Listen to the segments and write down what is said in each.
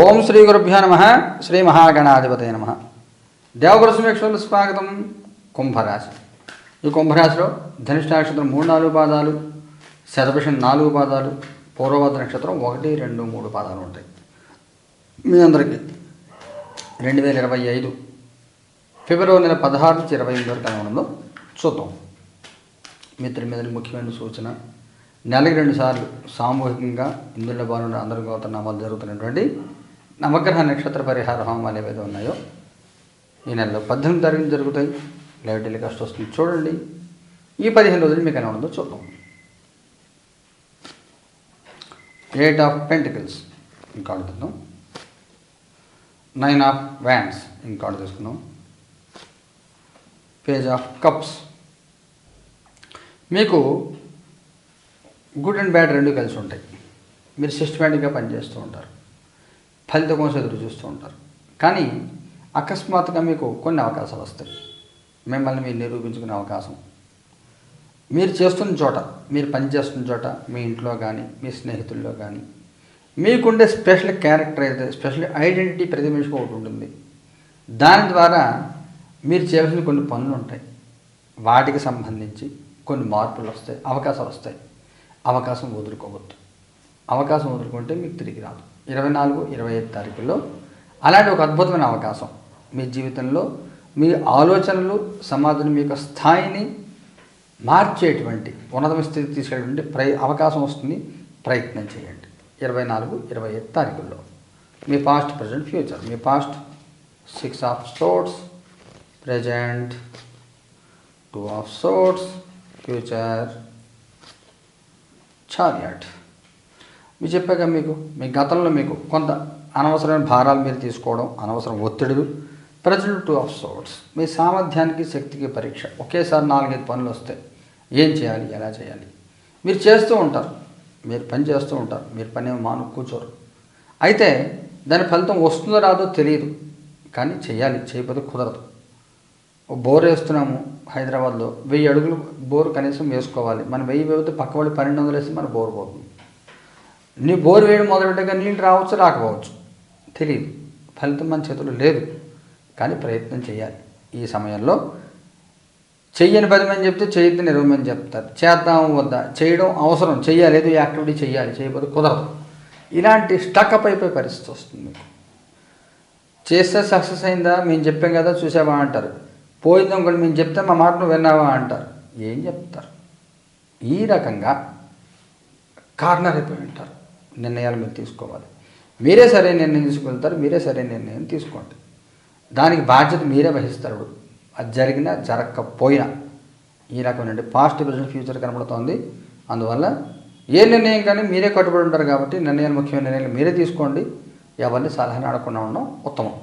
ఓం శ్రీ గురుభ్యో నమ శ్రీ మహాగణాధిపతయ నమ. దేవగురు సమీక్షలు స్వాగతం. కుంభరాశి. ఈ కుంభరాశిలో ధనిష్ట నక్షత్రం మూడు నాలుగు పాదాలు శతభిషం నాలుగు పాదాలు పూర్వభద్ర నక్షత్రం ఒకటి రెండు మూడు పాదాలు ఉంటాయి. మీ అందరికీ రెండు వేల ఇరవై ఐదు ఫిబ్రవరి నెల పదహారు నుంచి ఇరవై ఎనిమిది వరకు ఎలా చూద్దాం. మిత్రుల మీద ముఖ్యమైన సూచన నెలకి రెండు సార్లు సామూహికంగా ఇందులో బాగున్న అందరి గోత్రనామాలు జరుగుతున్నటువంటి నవగ్రహ నక్షత్ర పరిహార హోమాలు ఏవైతే ఉన్నాయో. ఈ నెలలో పద్దెనిమిది తారీఖు జరుగుతాయి. లైవ్ టెలికాస్ట్ వస్తుంది. చూడండి. ఈ పదిహేను రోజులు మీకు ఎలా ఉందో చూద్దాం. ఎయిట్ ఆఫ్ పెంటికల్స్ ఇంకా అడుగుతున్నాం నైన్ ఆఫ్ వ్యాండ్స్ ఇంకా తీసుకుందాం. పేజ్ ఆఫ్ కప్స్ మీకు గుడ్ అండ్ బ్యాడ్ రెండు కలిసి ఉంటాయి. మీరు సిస్టమేటిక్గా పనిచేస్తూ ఉంటారు. ఫలితం కోసం ఎదురు చూస్తూ ఉంటారు. కానీ అకస్మాత్తుగా మీకు కొన్ని అవకాశాలు వస్తాయి. మిమ్మల్ని మీరు నిరూపించుకునే అవకాశం. మీరు చేస్తున్న చోట మీరు పనిచేస్తున్న చోట మీ ఇంట్లో కానీ మీ స్నేహితుల్లో కానీ మీకుండే స్పెషల్ క్యారెక్టర్ అయితే స్పెషల్ ఐడెంటిటీ ప్రతి మనిషికి ఒకటి ఉంటుంది. దాని ద్వారా మీరు చేయాల్సిన కొన్ని పనులు ఉంటాయి. వాటికి సంబంధించి కొన్ని మార్పులు వస్తాయి అవకాశాలు వస్తాయి. అవకాశం వదులుకోవద్దు. అవకాశం వదులుకుంటే మీకు తిరిగి రాదు. ఇరవై నాలుగు ఇరవై ఐదు తారీఖుల్లో అలాంటి ఒక అద్భుతమైన అవకాశం మీ జీవితంలో మీ ఆలోచనలు సమాజం మీ యొక్క స్థాయిని మార్చేటువంటి ఉన్నతమ స్థితి తీసుకెళ్ళేటువంటి ప్రయ అవకాశం వస్తుంది. ప్రయత్నం చేయండి. ఇరవై నాలుగు ఇరవై ఐదు తారీఖుల్లో మీ past present future me past six of swords present two of swords future chariot మీరు చెప్పాక మీకు మీ గతంలో మీకు కొంత అనవసరమైన భారాలు మీరు తీసుకోవడం అనవసరం ఒత్తిడులు. ప్రజలు టూ ఆఫ్ సోర్ట్స్ మీ సామర్థ్యానికి శక్తికి పరీక్ష. ఒకేసారి నాలుగైదు పనులు వస్తాయి. ఏం చేయాలి ఎలా చేయాలి? మీరు చేస్తూ ఉంటారు. మీరు పని చేస్తూ ఉంటారు. మీరు పని ఏమో మాను కూర్చోరు. అయితే దాని ఫలితం వస్తుందో రాదో తెలియదు. కానీ చేయాలి చేయకపోతే కుదరదు. బోర్ వేస్తున్నాము హైదరాబాద్లో. వెయ్యి అడుగులు బోర్ కనీసం వేసుకోవాలి. మనం వెయ్యి వేస్తే పక్క వాళ్ళు పన్నెండు వందలు వేస్తే మన బోర్ పోతుంది. నీ బోర్ వేయడం మొదలుపెట్టగా నీళ్ళు రావచ్చు రాకపోవచ్చు? తెలియదు ఫలితం మన చేతుల్లో లేదు. కానీ ప్రయత్నం చేయాలి. ఈ సమయంలో చెయ్యని పది మంది చెప్తే చేయొద్దని ఇరవై మంది చెప్తారు. చేద్దాం వద్దా? చేయడం అవసరం. చెయ్యాలి. ఏదో ఈ యాక్టివిటీ చేయాలి చేయకపోతే కుదరదు. ఇలాంటి స్టక్అప్ అయిపోయే పరిస్థితి వస్తుంది మీకు. చేస్తే సక్సెస్ అయిందా? మేము చెప్పాం కదా చూసావా అంటారు. పోయిందాం కూడా మేము చెప్తే మా మాటను విన్నావా అంటారు. ఏం చెప్తారు? ఈ రకంగా కార్నర్ అయిపోయి ఉంటారు. నిర్ణయాలు మీరు తీసుకోవాలి. మీరే సరైన నిర్ణయం తీసుకెళ్తారు మీరే సరైన నిర్ణయం తీసుకోండి. దానికి బాధ్యత మీరే వహిస్తారు. అది జరిగినా జరగకపోయినా ఈ రకమైన పాస్ట్ ప్రజెంట్ ఫ్యూచర్ కనబడుతోంది. అందువల్ల ఏ నిర్ణయం కానీ మీరే కట్టుబడి ఉంటారు కాబట్టి నిర్ణయాలు ముఖ్యమైన నిర్ణయాలు మీరే తీసుకోండి. ఎవరిని సలహాని ఆడకుండా ఉండడం ఉత్తమం.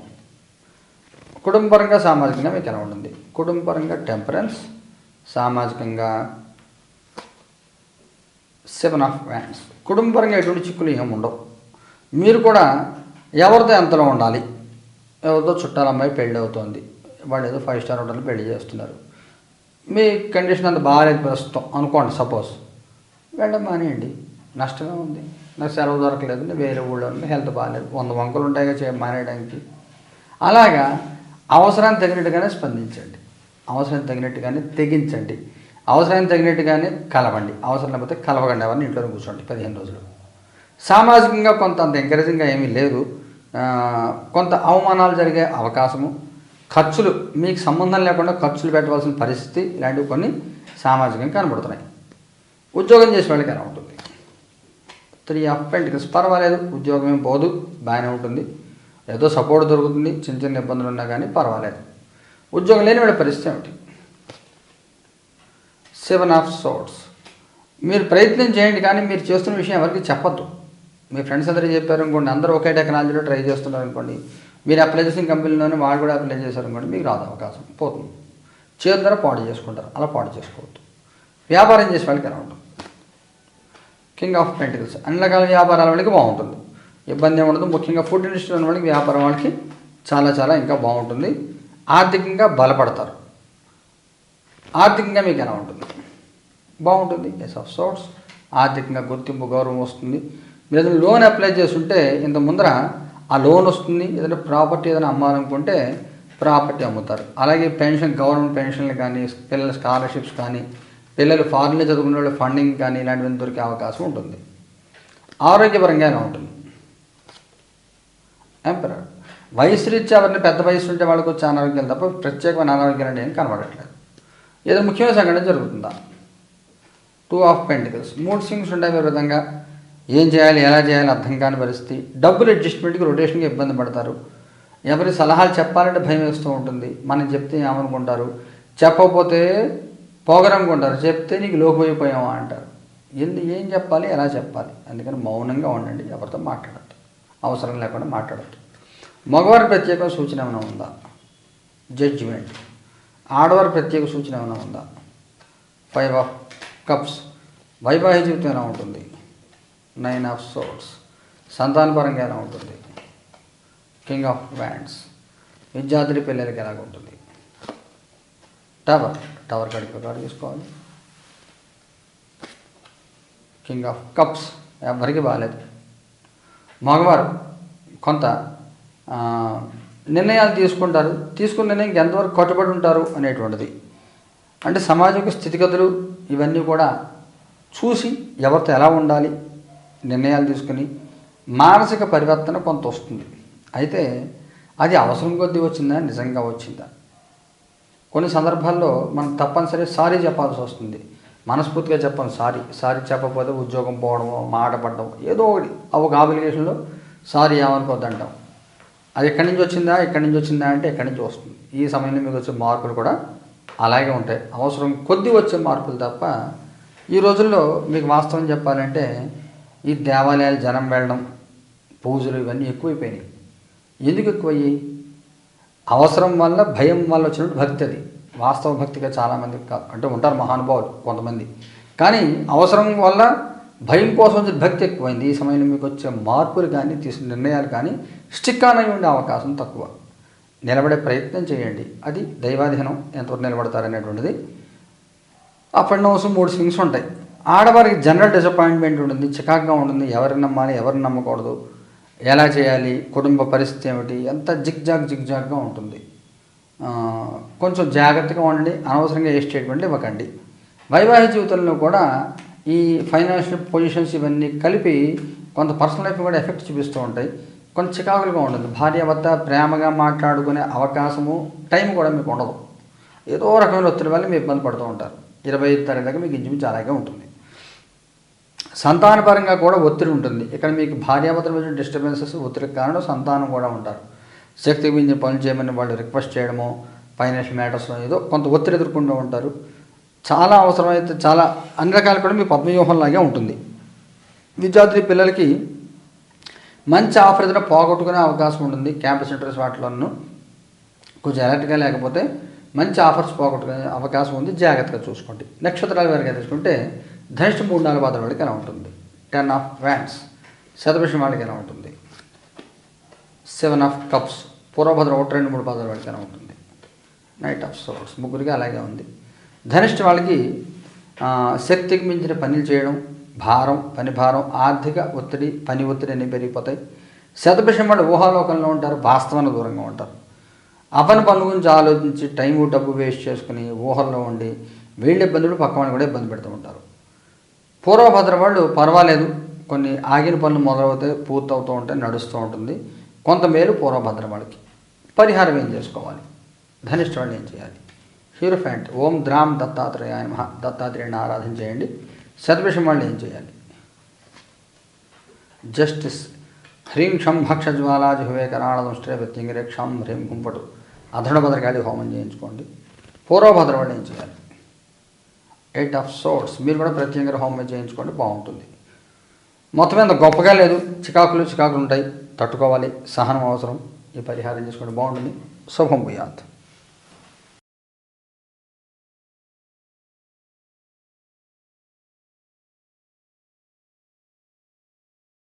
కుటుంబపరంగా సామాజికంగా మీకు ఎలా ఉంటుంది? కుటుంబపరంగా టెంపరెన్స్ సామాజికంగా సెవెన్ ఆఫ్ వ్యాండ్స్ కుటుంబపరంగా ఎటువంటి చిక్కులు ఏమి ఉండవు. మీరు కూడా ఎవరితో ఎంతలో ఉండాలి? ఎవరితో చుట్టాల అమ్మాయి పెళ్ళి అవుతుంది? వాళ్ళు ఏదో ఫైవ్ స్టార్ హోటల్ పెళ్ళి చేస్తున్నారు. మీ కండిషన్ అంత బాగాలేదు ప్రస్తుతం అనుకోండి సపోజ్ వెళ్ళడం మానేయండి. నష్టమే ఉంది. నాకు సెలవు దొరకలేదు వేరే ఊళ్ళో ఉంది హెల్త్ బాగాలేదు. వంద వంకలు ఉంటాయిగా చే మానేయడానికి. అలాగా అవసరం తగినట్టుగానే స్పందించండి. అవసరం తగినట్టుగానే తెగించండి. అవసరానికి తగినట్టుగానే కలవండి. అవసరం లేకపోతే కలవకండి. అవన్నీ ఇంట్లో కూర్చోండి పదిహేను రోజులు. సామాజికంగా కొంత అంత ఎంకరేజింగ్గా ఏమీ లేదు. కొంత అవమానాలు జరిగే అవకాశము. ఖర్చులు మీకు సంబంధం లేకుండా ఖర్చులు పెట్టవలసిన పరిస్థితి ఇలాంటివి కొన్ని సామాజికంగా కనబడుతున్నాయి. ఉద్యోగం చేసే వాళ్ళకి ఎలా ఉంటుంది? త్రీ అప్ పెంటికల్స్ పర్వాలేదు ఉద్యోగం ఏం పోదు బాగానే ఉంటుంది. ఏదో సపోర్ట్ దొరుకుతుంది చిన్న చిన్న ఇబ్బందులు ఉన్నా కానీ పర్వాలేదు. ఉద్యోగం లేని వాళ్ళ పరిస్థితి ఏమిటి? సెవెన్ ఆఫ్ సోట్స్ మీరు ప్రయత్నం చేయండి కానీ మీరు చేస్తున్న విషయం ఎవరికి చెప్పద్దు. మీ ఫ్రెండ్స్ అందరూ చెప్పారు అనుకోండి అందరూ ఒకే టెక్నాలజీలో ట్రై చేస్తున్నారు అనుకోండి మీరు అప్లై చేసిన కంపెనీలోనే వాళ్ళు కూడా అప్లై చేశారు అనుకోండి మీకు రాదు అవకాశం పోతుంది. చేతి ద్వారా పాడు చేసుకుంటారు అలా పాడు చేసుకోవద్దు. వ్యాపారం చేసే వాళ్ళకి ఎలా ఉంటుంది? కింగ్ ఆఫ్ పెంటికల్స్ అన్ని రకాల వ్యాపారాల వాళ్ళకి బాగుంటుంది. ఇబ్బంది ఏముండదు ఉండదు. ముఖ్యంగా ఫుడ్ ఇండస్ట్రీ ఉన్న వాళ్ళకి వ్యాపారం వాళ్ళకి చాలా చాలా ఇంకా బాగుంటుంది. ఆర్థికంగా బలపడతారు. ఆర్థికంగా మీకు ఎలా ఉంటుంది? బాగుంటుంది. ఎస్ ఆఫ్ సోర్ట్స్ ఆర్థికంగా గుర్తింపు గౌరవం వస్తుంది. మీరు ఏదైనా లోన్ అప్లై చేస్తుంటే ఇంత ముందర ఆ లోన్ వస్తుంది. ఏదైనా ప్రాపర్టీ ఏదైనా అమ్మాలనుకుంటే ప్రాపర్టీ అమ్ముతారు. అలాగే పెన్షన్ గవర్నమెంట్ పెన్షన్లు కానీ పిల్లల స్కాలర్షిప్స్ కానీ పిల్లలు ఫారెన్లో చదువుకునే వాళ్ళు ఫండింగ్ కానీ ఇలాంటివన్నీ దొరికే అవకాశం ఉంటుంది. ఆరోగ్యపరంగానే ఉంటుంది. ఎంపరర్ వయసు రీత్యా ఎవరిని పెద్ద వయసు ఉంటే వాళ్ళకి వచ్చే అనారోగ్యాలు తప్ప ప్రత్యేకమైన అనారోగ్యాలు అంటే ఏం కనబడట్లేదు. ఏదో ముఖ్యమైన సంఘటన జరుగుతుందా? టూ ఆఫ్ పెంటికల్స్ మూడు సింగ్స్ ఉంటాయి విధంగా. ఏం చేయాలి ఎలా చేయాలి అర్థం కాని పరిస్థితి. డబ్బులు అడ్జస్ట్మెంట్కి రొటేషన్కి ఇబ్బంది పడతారు. ఎవరి సలహాలు చెప్పాలంటే భయం వేస్తూ ఉంటుంది. మనం చెప్తే ఏమనుకుంటారు? చెప్పకపోతే పోగరనుకుంటారు. చెప్తే నీకు లోకపోయిపోయావా అంటారు. ఎందు ఏం చెప్పాలి? ఎలా చెప్పాలి? అందుకని మౌనంగా ఉండండి. ఎవరితో మాట్లాడద్దు. అవసరం లేకుండా మాట్లాడద్దు. మగవారి ప్రత్యేక సూచన ఏమైనా ఉందా? జడ్జిమెంట్ ఆడవారి ప్రత్యేక సూచన ఏమైనా ఉందా? Five of cups. వైవాహిక జీవితం ఎలా ఉంటుంది? నైన్ ఆఫ్ సోట్స్ సంతానపరంగా ఎలా ఉంటుంది? కింగ్ ఆఫ్ వ్యాండ్స్ విద్యార్థుడి పిల్లలకి ఎలాగ ఉంటుంది? టవర్ టవర్ కడిపి కార్డు తీసుకోవాలి. కింగ్ ఆఫ్ కప్స్ ఎవరికి బాగాలేదు మగవారు. కొంత నిర్ణయాలు తీసుకుంటారు. తీసుకున్న నిర్ణయం ఎంతవరకు కట్టుబడి ఉంటారు అనేటువంటిది. అంటే సమాజం స్థితిగతులు ఇవన్నీ కూడా చూసి ఎవరితో ఎలా ఉండాలి నిర్ణయాలు తీసుకుని మానసిక పరివర్తన కొంత వస్తుంది. అయితే అది అవసరం కొద్దీ వచ్చిందా నిజంగా వచ్చిందా? కొన్ని సందర్భాల్లో మనం తప్పనిసరి సారీ చెప్పాల్సి వస్తుంది. మనస్ఫూర్తిగా చెప్పాలి సారీ. సారీ చెప్పకపోతే ఉద్యోగం పోవడమో మాట పడడం ఏదో ఒకటి. ఆ ఒక ఆబ్లిగేషన్లో సారీ ఏమనుకోవద్దంటాం అది ఎక్కడి నుంచి వచ్చిందా ఎక్కడి నుంచి వచ్చిందా అంటే ఎక్కడి నుంచి వస్తుంది? ఈ సమయంలో మీకు వచ్చే మార్పులు కూడా అలాగే ఉంటాయి. అవసరం కొద్ది వచ్చే మార్పులు తప్ప ఈ రోజుల్లో మీకు వాస్తవం చెప్పాలంటే ఈ దేవాలయాలు జనం వెళ్ళడం పూజలు ఇవన్నీ ఎక్కువైపోయినాయి. ఎందుకు ఎక్కువయ్యాయి? అవసరం వల్ల భయం వల్ల వచ్చినట్టు భక్తి అది. వాస్తవ భక్తిగా చాలామంది కా- అంటే ఉంటారు మహానుభావులు కొంతమంది. కానీ అవసరం వల్ల భయం కోసం వచ్చిన భక్తి ఎక్కువైంది. ఈ సమయంలో మీకు వచ్చే మార్పులు కానీ తీసుకున్న నిర్ణయాలు కానీ స్టిక్ ఆన్ అయి ఉండే అవకాశం తక్కువ. నిలబడే ప్రయత్నం చేయండి. అది దైవాధీనం ఎంతవరకు నిలబడతారనేటువంటిది. అప్ అండ్ డౌన్స్ మూడు స్వింగ్స్ ఉంటాయి. ఆడవారికి జనరల్ డిసప్పాయింట్మెంట్ ఉంటుంది. చికాగ్గా ఉంటుంది. ఎవరిని నమ్మాలి ఎవరిని నమ్మకూడదు. ఎలా చేయాలి కుటుంబ పరిస్థితి ఏమిటి ఎంత జిగ్జాగ్ జిగ్జాగ్గా ఉంటుంది. కొంచెం జాగ్రత్తగా ఉండండి. అనవసరంగా ఏ స్టేట్మెంట్లు ఇవ్వకండి. వైవాహిక జీవితంలో కూడా ఈ ఫైనాన్షియల్ పొజిషన్స్ ఇవన్నీ కలిపి కొంత పర్సనల్ లైఫ్ కూడా ఎఫెక్ట్ చూపిస్తూ ఉంటాయి. కొంచెం చికాకులుగా ఉంటుంది భార్య భర్త ప్రేమగా మాట్లాడుకునే అవకాశము టైం కూడా మీకు ఉండదు. ఏదో రకమైన ఒత్తిడి వల్ల మీరు ఇబ్బంది పడుతూ ఉంటారు. ఇరవై ఐదు దాకా మీకు ఇంచుమించు అలాగే ఉంటుంది. సంతానపరంగా కూడా ఒత్తిడి ఉంటుంది. ఇక్కడ మీకు భార్యాభర్తల మధ్య డిస్టర్బెన్సెస్ ఒత్తిడికి కారణం సంతానం కూడా ఉంటారు. శక్తి మించిన పనులు చేయమని వాళ్ళు రిక్వెస్ట్ చేయడము ఫైనాన్షియల్ మ్యాటర్స్లో ఏదో కొంత ఒత్తిడి ఎదుర్కొంటూ ఉంటారు. చాలా అవసరమైతే చాలా అన్ని రకాలు కూడా మీ పద్మవ్యూహంలాగే ఉంటుంది. విద్యార్థి పిల్లలకి మంచి ఆఫర్ ఏదైనా పోగొట్టుకునే అవకాశం ఉంటుంది క్యాంపస్ ఇంటర్వ్యూస్ వాటిలోనూ. కొంచెం అలర్ట్గా లేకపోతే మంచి ఆఫర్స్ పోగొట్టుకునే అవకాశం ఉంది. జాగ్రత్తగా చూసుకోండి. నక్షత్రాలు వారికి తీసుకుంటే ధనిష్ట మూడు నాలుగు పాత్ర వాళ్ళకి ఎలా ఉంటుంది? టెన్ ఆఫ్ వ్యాండ్స్ శతభిషం వాళ్ళకి ఎలా ఉంటుంది? Seven of cups. పూర్వభద్ర ఒకటి రెండు మూడు పాత్ర వాళ్ళకి ఎలా ఉంటుంది? నైట్ ఆఫ్ సోర్స్ ముగ్గురికి అలాగే ఉంది. ధనిష్ట వాళ్ళకి శక్తికి మించిన పనులు చేయడం భారం పని భారం ఆర్థిక ఒత్తిడి పని ఒత్తిడి అనేవి పెరిగిపోతాయి. శతభిషం వాళ్ళు ఊహాలోకంలో ఉంటారు వాస్తవానికి దూరంగా ఉంటారు. అపని పనుల గురించి ఆలోచించి టైం డబ్బు వేస్ట్ చేసుకుని ఊహల్లో ఉండి వీళ్ళ ఇబ్బందులు పక్క కూడా ఇబ్బంది పెడుతూ ఉంటారు. పూర్వభద్ర వాళ్ళు పర్వాలేదు కొన్ని ఆగిన పనులు మొదలవుతాయి పూర్తవుతూ ఉంటాయి నడుస్తూ ఉంటుంది. కొంత మేలు పూర్వభద్ర వాళ్ళకి. పరిహారం ఏం చేసుకోవాలి? ధనిష్ట వాళ్ళు ఏం చేయాలి? హీరోఫ్యాంట్ ఓం ద్రామ్ దత్తాత్రేయ దత్తాత్రేయుని ఆరాధన చేయండి సర్వేషం వాళ్ళు ఏం చేయాలి? జస్టిస్ హ్రీం క్షం భక్షజ్వాలాజి హువేకరాళదంష్ట్రే ప్రత్యంగిరే క్షం హ్రీం కుంపటు. అధడ భద్రకాళి హోమం చేయించుకోండి. పూర్వభద్ర వాళ్ళు ఏం చేయాలి? ఎయిట్ ఆఫ్ సోర్స్ మీరు కూడా ప్రత్యేకంగా హోమం చేయించుకోండి బాగుంటుంది. మొత్తం మీద గొప్పగా లేదు. చికాకులు చికాకులు ఉంటాయి. తట్టుకోవాలి. సహనం అవసరం. ఈ పరిహారం చేసుకోండి బాగుంటుంది. శుభం భూయాత్.